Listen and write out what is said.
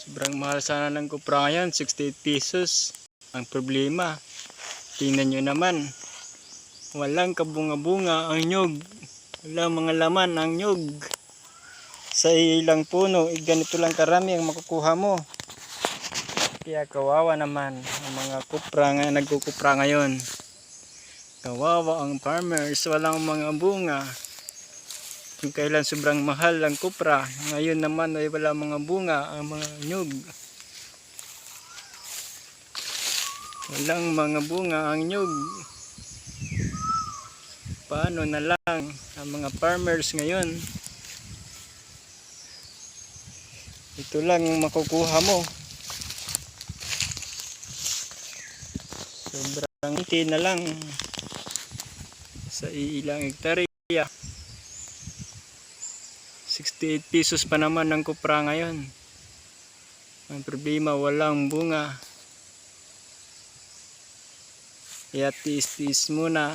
Sobrang mahal sana ng kupra ngayon, 68 pesos. Ang problema, tingnan nyo naman, walang kabunga-bunga ang nyog. Walang mga laman ang nyog. Sa ilang puno, eh, ganito lang karami ang makukuha mo. Kaya kawawa naman ang mga kupra nga nagkukupra ngayon. Kawawa ang farmers, walang mga bunga. Kung kailan sobrang mahal ang kupra, ngayon naman ay wala mga bunga ang mga nyug. Walang mga bunga ang nyug. Paano na lang ang mga farmers ngayon? Ito lang ang makukuha mo. Sobrang hindi na lang sa ilang hektarya. 68 pesos pa naman ang kupra ngayon. Ang problema, walang bunga. Kaya tis-tis muna.